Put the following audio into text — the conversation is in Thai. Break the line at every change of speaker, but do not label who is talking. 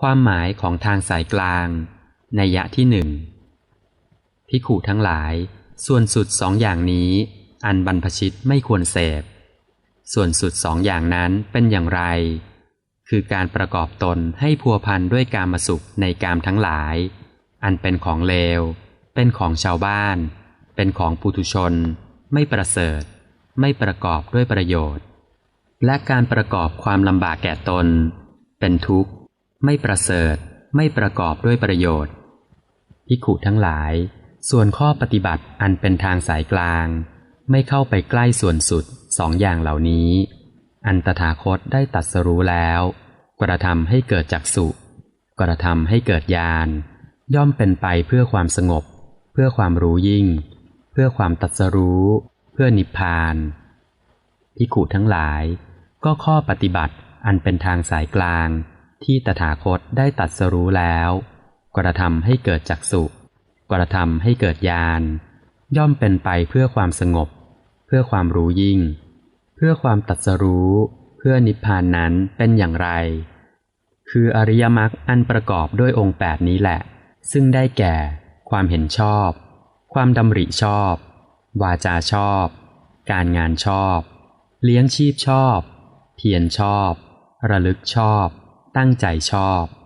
ความหมายของทางสายกลาง ในยะที่หนึ่งพิขูทั้งหลาย ส่วนสุดสองอย่างนี้ อันบรรพชิตไม่ควรเสพ ส่วนสุดสองอย่างนั้นเป็นอย่างไร คือการประกอบตนให้พัวพันด้วยการมาสุขในกามทั้งหลาย อันเป็นของเลว เป็นของชาวบ้าน เป็นของปุถุชน ไม่ประเสริฐ ไม่ประกอบด้วยประโยชน์ และการประกอบความลำบากแก่ตน เป็นทุกข์ ไม่ประเสริฐ ไม่ประกอบด้วยประโยชน์พิขุทั้งหลาย ส่วนข้อปฏิบัติอันเป็นทางสายกลาง ไม่เข้าไปใกล้ส่วนสุดสองอย่างเหล่านี้ อันตถาคตได้ตัดสรู้แล้ว กระทำให้เกิดจักสุกระทำให้เกิดญาณย่อมเป็นไปเพื่อความสงบ เพื่อความรู้ยิ่ง เพื่อความตัดสรู้ เพื่อนิพพานพิขุทั้งหลาย ก็ข้อปฏิบัติอันเป็นทางสายกลาง ที่ตถาคตได้ตัดสรู้แล้ว กระทำให้เกิดจักสุกระทำให้เกิดญาณย่อมเป็นไปเพื่อความสงบ เพื่อความรู้ยิ่ง เพื่อความตัดสรู้ เพื่อนิพพานนั้นเป็นอย่างไร คืออริยมรรคอันประกอบด้วยองค์แปดนี้แหละ ซึ่งได้แก่ ความเห็นชอบ ความดำริชอบ วาจาชอบ การงานชอบ เลี้ยงชีพชอบ เพียรชอบ ระลึกชอบ ตั้งใจชอบ